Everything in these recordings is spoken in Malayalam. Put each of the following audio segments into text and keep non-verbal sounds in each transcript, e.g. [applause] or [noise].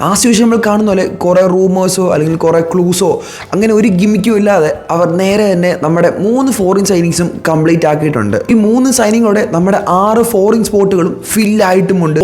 ആ സിറ്റുവേഷൻ നമ്മൾ കാണുന്ന പോലെ കുറേ റൂമേഴ്സോ അല്ലെങ്കിൽ കുറേ ക്ലൂസോ അങ്ങനെ ഒരു ഗിമിക്കും ഇല്ലാതെ അവർ നേരെ തന്നെ നമ്മുടെ മൂന്ന് ഫോറിൻ സൈനിങ്സും കംപ്ലീറ്റ് ആക്കിയിട്ടുണ്ട്. ഈ മൂന്ന് സൈനിങ്ങോടെ നമ്മുടെ ആറ് ഫോറിൻ സ്പോട്ടുകളും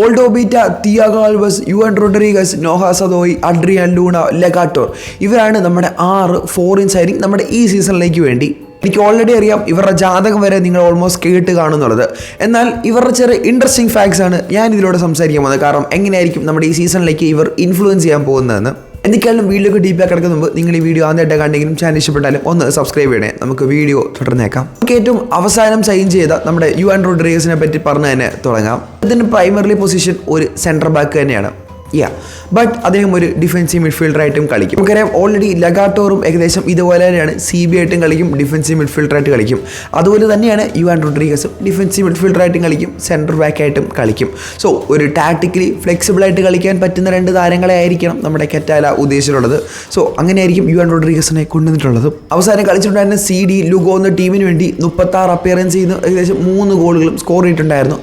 ഓൾഡോബീറ്റ beta Alves Juan Rodriguez Noah Sadaoui Adrian Luna Lagator. ഇവരാണ് നമ്മുടെ ആറ് ഫോറിൻ സൈനിങ് നമ്മുടെ ഈ സീസണിലേക്ക് വേണ്ടി എനിക്ക് ഓൾറെഡി അറിയാം ഇവരുടെ ജാതകം വരെ നിങ്ങൾ ഓൾമോസ്റ്റ് കേട്ട് കാണുന്നുള്ളത്. എന്നാൽ ഇവരുടെ ചെറിയ ഇൻട്രസ്റ്റിംഗ് ഫാക്ട്സ് ആണ് ഞാൻ ഇതിലൂടെ സംസാരിക്കാൻ പോകുന്നത്. കാരണം എങ്ങനെയായിരിക്കും നമ്മുടെ ഈ സീസണിലേക്ക് ഇവർ ഇൻഫ്ലുവൻസ് ചെയ്യാൻ പോകുന്നതെന്ന്. എന്തൊക്കെയാലും വീഡിയോക്ക് ഡീപ്പായി കിടക്കുന്ന മുമ്പ് നിങ്ങൾ ഈ വീഡിയോ ആദ്യമായിട്ട് കണ്ടെങ്കിലും ചാനൽ ഇഷ്ടപ്പെട്ടാലും ഒന്ന് സബ്സ്ക്രൈബ് ചെയ്യണേ. നമുക്ക് വീഡിയോ തുടർന്നേക്കാം. നമുക്ക് ഏറ്റവും അവസാനം സൈൻ ചെയ്ത നമ്മുടെ യു ആൻ റോഡ്രിഗസിനെ പറ്റി പറഞ്ഞു തന്നെ തുടങ്ങാം. ഇതിന് പ്രൈമറി പൊസിഷൻ ഒരു സെൻട്രൽ ബാക്ക് തന്നെയാണ്. യാ ബട്ട് അദ്ദേഹം ഒരു ഡിഫൻസീവ് മിഡ്ഫീൽഡറായിട്ടും കളിക്കും. നമുക്കറിയാം ഓൾറെഡി ലഗാട്ടോറും ഏകദേശം ഇതുപോലെ തന്നെയാണ് സി ബി ആയിട്ടും കളിക്കും ഡിഫൻസീവ് മിഡ്ഫീൽഡറായിട്ട് കളിക്കും. അതുപോലെ തന്നെയാണ് യു ആൻഡ് റോഡ്രിഗസും ഡിഫൻസീവ് മിഡ്ഫീൽഡറായിട്ടും കളിക്കും സെന്റർ ബാക്കായിട്ടും കളിക്കും. സോ ഒരു ടാക്ടിക്കലി ഫ്ലെക്സിബിളായിട്ട് കളിക്കാൻ പറ്റുന്ന രണ്ട് താരങ്ങളെ ആയിരിക്കണം നമ്മുടെ കെറ്റാല ഉദ്ദേശിച്ചിട്ടുള്ളത്. സോ അങ്ങനെയായിരിക്കും യു ആൻഡ് റോഡ്രിഗസിനെ കൊണ്ടുവന്നിട്ടുള്ളത്. അവസാനം കളിച്ചിട്ടുണ്ടായിരുന്ന സി ഡി ലുഗോ എന്ന ടീമിന് വേണ്ടി മുപ്പത്താറ് അപ്പിയറൻസ് ചെയ്യുന്ന ഏകദേശം മൂന്ന് ഗോളുകളും സ്കോർ ചെയ്തിട്ടുണ്ടായിരുന്നു.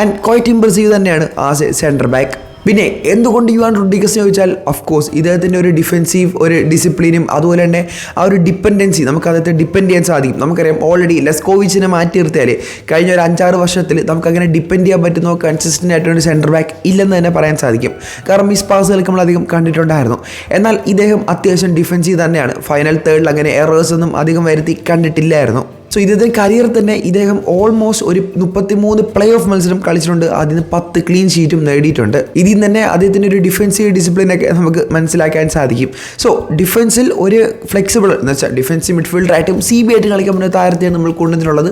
ആൻഡ് ക്വൈറ്റ് ഇമ്പ്രസീവ് തന്നെയാണ് ആ സെന്റർ ബാക്ക് പിന്നെ എന്തുകൊണ്ട് യുവാൻ എന്ന് ചോദിച്ചാൽ ഓഫ് കോഴ്സ് ഇദ്ദേഹത്തിന്റെ ഒരു ഡിഫെൻസീവ് ഒരു ഡിസിപ്ലിനും അതുപോലെ തന്നെ ആ ഒരു ഡിപ്പെൻഡൻസി നമുക്ക് അദ്ദേഹത്തെ ഡിപ്പെൻഡ് ചെയ്യാൻ സാധിക്കും. നമുക്കറിയാം ഓൾറെഡി ലെസ്കോവിച്ചിനെ മാറ്റി നിർത്തിയാൽ കഴിഞ്ഞ ഒരു അഞ്ചാറ് വർഷത്തിൽ നമുക്ക് അങ്ങനെ ഡിപ്പെൻഡ് ചെയ്യാൻ പറ്റുന്ന കൺസിസ്റ്റന്റ് ആയിട്ടുള്ള ഒരു സെന്റർ ബാക്ക് ഇല്ലെന്ന് തന്നെ പറയാൻ സാധിക്കും. കാരണം മിസ് പാസുകൾക്ക് നമ്മൾ അധികം കണ്ടിട്ടുണ്ടായിരുന്നു. എന്നാൽ ഇദ്ദേഹം അത്യാവശ്യം ഡിഫെൻസീവ് തന്നെയാണ്. ഫൈനൽ തേർഡിൽ അങ്ങനെ എറേഴ്സ് ഒന്നും അധികം വരുത്തി കണ്ടിട്ടില്ലായിരുന്നു. സോ ഇദ്ദേഹത്തിന്റെ കരിയർ തന്നെ ഇദ്ദേഹം ഓൾമോസ്റ്റ് ഒരു മുപ്പത്തിമൂന്ന് പ്ലേ ഓഫ് മത്സരം കളിച്ചിട്ടുണ്ട്. അതിന് പത്ത് ക്ലീൻ ഷീറ്റും നേടിയിട്ടുണ്ട്. ഇതിൽ നിന്ന് തന്നെ അദ്ദേഹത്തിന്റെ ഒരു ഡിഫൻസീവ് ഡിസിപ്ലിനൊക്കെ നമുക്ക് മനസ്സിലാക്കാൻ സാധിക്കും. സോ ഡിഫൻസിൽ ഒരു ഫ്ലെക്സിബിൾ എന്ന് വെച്ചാൽ ഡിഫൻസീവ് മിഡ്ഫീൽഡറായിട്ടും സി ബി ആയിട്ട് കളിക്കാൻ പറ്റുന്ന താരത്തെയാണ് നമ്മൾ കൊണ്ടുവന്നിട്ടുള്ളത്.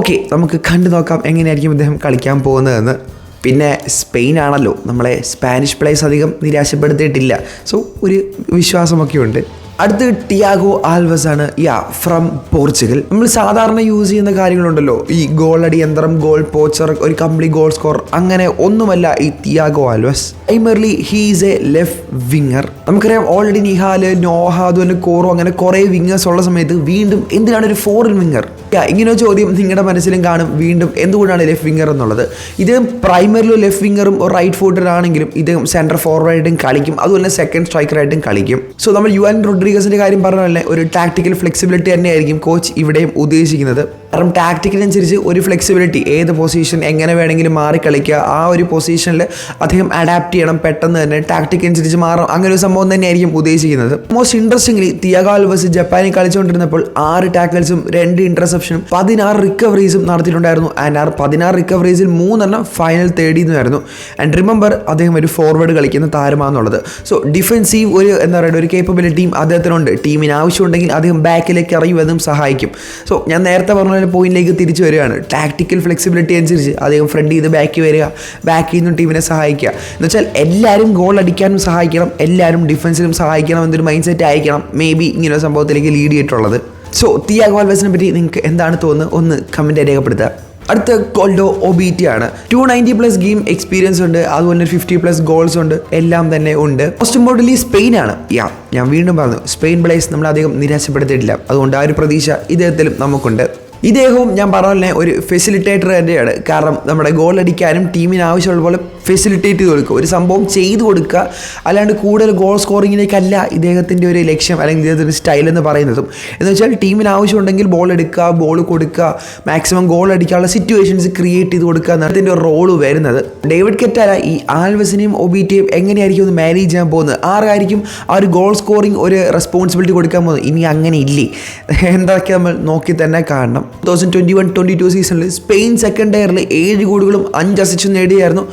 ഓക്കെ നമുക്ക് കണ്ടു നോക്കാം എങ്ങനെയായിരിക്കും ഇദ്ദേഹം കളിക്കാൻ പോകുന്നതെന്ന്. പിന്നെ സ്പെയിൻ ആണല്ലോ നമ്മളെ സ്പാനിഷ് പ്ലേസ് അധികം നിരാശപ്പെടുത്തിയിട്ടില്ല. സോ ഒരു വിശ്വാസമൊക്കെ ഉണ്ട്. അടുത്ത് ടിയാഗോ ആൽവസ് ആണ് യാ ഫ്രം പോർച്ചുഗൽ. നമ്മൾ സാധാരണ യൂസ് ചെയ്യുന്ന കാര്യങ്ങളുണ്ടല്ലോ. ഈ ഗോൾ അടി യന്ത്രം ഗോൾ പോച്ചർ ഒരു കംപ്ലീറ്റ് ഗോൾ സ്കോർ അങ്ങനെ ഒന്നുമല്ല ഈ Tiago Alves. Primarily he's a left winger നമുക്കറിയാം ഓൾറെഡി നിഹാൽ നോഹ അതുപോലെ കോറോ അങ്ങനെ കുറേ വിങ്ങേഴ്സ് ഉള്ള സമയത്ത് വീണ്ടും എന്തിനാണ് ഒരു ഫോറിൻ വിങ്ങർ ഇങ്ങനെ ചോദ്യം നിങ്ങളുടെ മനസ്സിലും കാണും വീണ്ടും എന്തുകൊണ്ടാണ് ലെഫ്റ്റ് വിങ്ങർ എന്നുള്ളത്. ഇദ്ദേഹം പ്രൈമറിലി ലെഫ്റ്റ് വിങ്ങറും റൈറ്റ് ഫുട്ടറാണെങ്കിലും ഇദ്ദേഹം സെന്റർ ഫോർവേഡായിട്ടും കളിക്കും അതുപോലെ സെക്കൻഡ് സ്ട്രൈക്കറായിട്ടും കളിക്കും. സോ നമ്മൾ യു എൻ റോഡ്രിഗസിന്റെ കാര്യം പറഞ്ഞ ഒരു ടാക്ടിക്കൽ ഫ്ലെക്സിബിലിറ്റി തന്നെയായിരിക്കും കോച്ച് ഇവിടെയും ഉദ്ദേശിക്കുന്നത്. കാരണം ടാക്ടിക്കലനുസരിച്ച് ഒരു ഫ്ലെക്സിബിലിറ്റി ഏത് പൊസിഷൻ എങ്ങനെ വേണമെങ്കിലും മാറി കളിക്കുക ആ ഒരു പൊസിഷനിൽ അധികം അഡാപ്റ്റ് ചെയ്യണം പെട്ടെന്ന് തന്നെ ടാക്ടിക് അനുസരിച്ച് മാറും അങ്ങനെ ഒരു സംഭവം തന്നെയായിരിക്കും ഉദ്ദേശിക്കുന്നത്. മോസ്റ്റ് ഇൻട്രസ്റ്റിംഗ്ലി തിയഗാൽവസ് ജപ്പാനിൽ കളിച്ചുകൊണ്ടിരുന്നപ്പോൾ ആറ് ടാക്കിൾസും രണ്ട് ഇന്റർസെപ്ഷനും പതിനാറ് റിക്കവറീസും നടത്തിയിട്ടുണ്ടായിരുന്നു. ആൻഡ് ആ പതിനാറ് റിക്കവറീസിൽ മൂന്നെണ്ണം ഫൈനൽ തേടിയെന്നായിരുന്നു ആൻഡ് റിമെമ്പർ അദ്ദേഹം ഒരു ഫോർവേഡ് കളിക്കുന്ന താരമാണെന്നുള്ളത്. സോ ഡിഫെൻസീവ് ഒരു എന്താ പറയുക ഒരു കേപ്പബിലിറ്റിയും അദ്ദേഹത്തിനുണ്ട് ടീമിന് ആവശ്യമുണ്ടെങ്കിൽ അദ്ദേഹം ബാക്കിലേക്ക് ഇറങ്ങി സഹായിക്കും. സോ ഞാൻ നേരത്തെ പറഞ്ഞ പോലെ പോയിന്റിലേക്ക് തിരിച്ചു വരികയാണ്. ടാക്ടിക്കൽ ഫ്ലെക്സിബിലിറ്റി അനുസരിച്ച് അദ്ദേഹം ഫ്രണ്ട് ചെയ്ത് ബാക്കി വരിക ബാക്കിൽ നിന്നും ടീമിനെ സഹായിക്കുക. എന്ന് വെച്ചാൽ എല്ലാവരും ഗോൾ അടിക്കാനും സഹായിക്കണം എല്ലാവരും ഡിഫൻസിനും സഹായിക്കണം എന്നൊരു മൈൻഡ് സെറ്റ് ആയിരിക്കണം മേ ബി ഇങ്ങനെ സംഭവത്തിലേക്ക് ലീഡ് ചെയ്തിട്ടുള്ളത്. സോ തിയാഗോ ആൽവസിനെ പറ്റി നിങ്ങൾക്ക് എന്താണ് തോന്നുന്നത്? ഒന്ന് കമന്റ് രേഖപ്പെടുത്തുക. അടുത്ത കോൾഡോ ഒബിറ്റി ആണ്. Two ninety plus game experience ഉണ്ട്. അതുപോലെ ഫിഫ്റ്റി പ്ലസ് ഗോൾസ് ഉണ്ട്. എല്ലാം തന്നെ ഉണ്ട്. മോസ്റ്റ് ഇമ്പോർട്ടന്റ് സ്പെയിൻ ആണ്. യാ ഞാൻ വീണ്ടും പറഞ്ഞു. സ്പെയിൻ പ്ലേസ് നമ്മൾ അധികം നിരാശപ്പെടുത്തിയിട്ടില്ല. അതുകൊണ്ട് ആ ഒരു പ്രതീക്ഷ ഇദ്ദേഹത്തിലും നമുക്കുണ്ട്. ഇദ്ദേഹവും ഞാൻ പറഞ്ഞ ഒരു ഫെസിലിറ്റേറ്റർ തന്നെയാണ്. കാരണം നമ്മുടെ ഗോൾ അടിക്കാനും ടീമിന് ആവശ്യമുള്ള പോലെ ഫെസിലിറ്റേറ്റ് ചെയ്ത് കൊടുക്കുക. ഒരു സംഭവം ചെയ്തു കൊടുക്കുക. അല്ലാണ്ട് കൂടുതൽ ഗോൾ സ്കോറിങ്ങിലേക്കല്ല ഇദ്ദേഹത്തിന്റെ ഒരു ലക്ഷ്യം അല്ലെങ്കിൽ ഇദ്ദേഹത്തിന്റെ സ്റ്റൈൽ എന്ന് പറയുന്നതും. എന്ന് വെച്ചാൽ ടീമിന് ആവശ്യമുണ്ടെങ്കിൽ ബോൾ എടുക്കുക ബോൾ കൊടുക്കുക മാക്സിമം ഗോൾ അടിക്കാനുള്ള സിറ്റുവേഷൻസ് ക്രിയേറ്റ് ചെയ്ത് കൊടുക്കുക എന്നാണ് ഇതിന്റെ റോൾ വരുന്നത്. ഡേവിഡ് കെറ്റാല ഈ ആൽവസിനെയും ഒബിറ്റിയും എങ്ങനെയായിരിക്കും ഒന്ന് മാനേജ് ചെയ്യാൻ പോകുന്നത്? ആരായിരിക്കും ആ ഒരു ഗോൾ സ്കോറിങ് ഒരു റെസ്പോൺസിബിലിറ്റി കൊടുക്കാൻ പോകുന്നത്? ഇനി അങ്ങനെ ഇല്ലേ? [laughs] എന്തൊക്കെ നമ്മൾ നോക്കി തന്നെ കാണണം. Thousand twenty one twenty two സീസണിൽ സ്പെയിൻ സെക്കൻഡ് ടയറിൽ ഏഴ് ഗോളുകളും അഞ്ച് അസിസ്റ്റും നേടിയായിരുന്നു.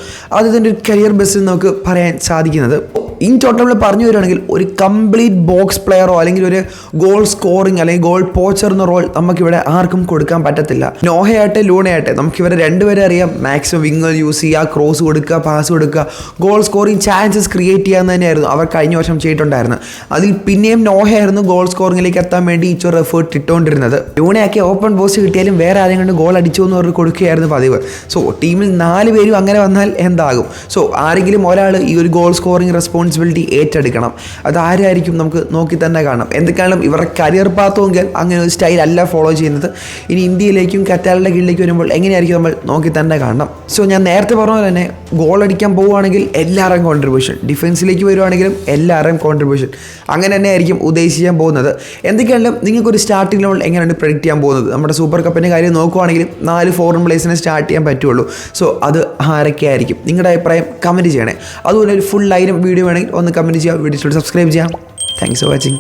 ഒരു കരിയർ ബെസ്റ്റ് നമുക്ക് പറയാൻ സാധിക്കുന്നത്. ഇൻ ടോട്ടൽ പറഞ്ഞു വരികയാണെങ്കിൽ ഒരു കംപ്ലീറ്റ് ബോക്സ് പ്ലെയറോ അല്ലെങ്കിൽ ഒരു ഗോൾ സ്കോറിങ് അല്ലെങ്കിൽ ഗോൾ പോച്ചർ എന്ന റോൾ നമുക്കിവിടെ ആർക്കും കൊടുക്കാൻ പറ്റത്തില്ല. നോഹയാട്ടെ ലൂണയാട്ടെ നമുക്കിവരെ രണ്ടുപേരെ അറിയാം. മാക്സിമം വിങ്ങർ യൂസ് ചെയ്യുക ക്രോസ് കൊടുക്കുക പാസ് കൊടുക്കുക ഗോൾ സ്കോറിങ് ചാൻസസ് ക്രിയേറ്റ് ചെയ്യാൻ തന്നെയായിരുന്നു. അവർ കഴിഞ്ഞ വർഷം ചെയ്തിട്ടുണ്ടായിരുന്നത്. അതിൽ പിന്നെയും നോഹയായിരുന്നു ഗോൾ സ്കോറിംഗിലേക്ക് എത്താൻ വേണ്ടി ഈച്ചൊരു എഫേർട്ട് ഇട്ടുകൊണ്ടിരുന്നത്. ലൂണയൊക്കെ ഓപ്പൺ പോസ്റ്റ് കിട്ടിയാലും വേറെ ആരെയും കൊണ്ട് ഗോൾ അടിച്ചു എന്ന് പറഞ്ഞ് കൊടുക്കുകയായിരുന്നു പതിവ്. സോ ടീമിൽ നാല് പേരും അങ്ങനെ വന്നാൽ എന്താകും? സോ ആരെങ്കിലും ഒരാൾ ഈ ഒരു ഗോൾ സ്കോറിംഗ് റെസ്പോൺസ് റെസ്പോൺസിബിലിറ്റി ഏറ്റെടുക്കണം. അത് ആരായിരിക്കും നമുക്ക് നോക്കി തന്നെ കാണാം. എന്തൊക്കെയാണെങ്കിലും ഇവരുടെ കരിയർ പാത്തുമെങ്കിൽ അങ്ങനെ ഒരു സ്റ്റൈൽ അല്ല ഫോളോ ചെയ്യുന്നത്. ഇനി ഇന്ത്യയിലേക്കും കറ്റാലിന്റെ കീഴിലേക്ക് വരുമ്പോൾ എങ്ങനെയായിരിക്കും നമ്മൾ നോക്കി തന്നെ കാണണം. സോ ഞാൻ നേരത്തെ പറഞ്ഞ പോലെ തന്നെ ഗോൾ അടിക്കാൻ പോവുകയാണെങ്കിൽ എല്ലാവരും കോൺട്രിബ്യൂഷൻ ഡിഫൻസിലേക്ക് വരുവാണെങ്കിലും എല്ലാവരും കോൺട്രിബ്യൂഷൻ അങ്ങനെ തന്നെ ആയിരിക്കും ഉദ്ദേശിക്കാൻ പോകുന്നത്. എന്തൊക്കെയാണെങ്കിലും നിങ്ങൾക്കൊരു സ്റ്റാർട്ടിംഗ് ലെവൽ എങ്ങനെയാണ് പ്രെഡിക്റ്റ് ചെയ്യാൻ പോകുന്നത്? നമ്മുടെ സൂപ്പർ കപ്പിന്റെ കാര്യം നോക്കുവാണെങ്കിൽ നാല് ഫോറിൻ പ്ലേസിനെ സ്റ്റാർട്ട് ചെയ്യാൻ പറ്റുള്ളൂ. സോ അത് ആരൊക്കെ ആയിരിക്കും നിങ്ങളുടെ അഭിപ്രായം കമന്റ് ചെയ്യണേ. അതുപോലെ ഒരു ഫുൾ ലൈനും വീഡിയോ വേണമെങ്കിൽ ഒന്ന് കമന്റ് ചെയ്യാം വീഡിയോ സബ്സ്ക്രൈബ് ചെയ്യാം. Thanks for watching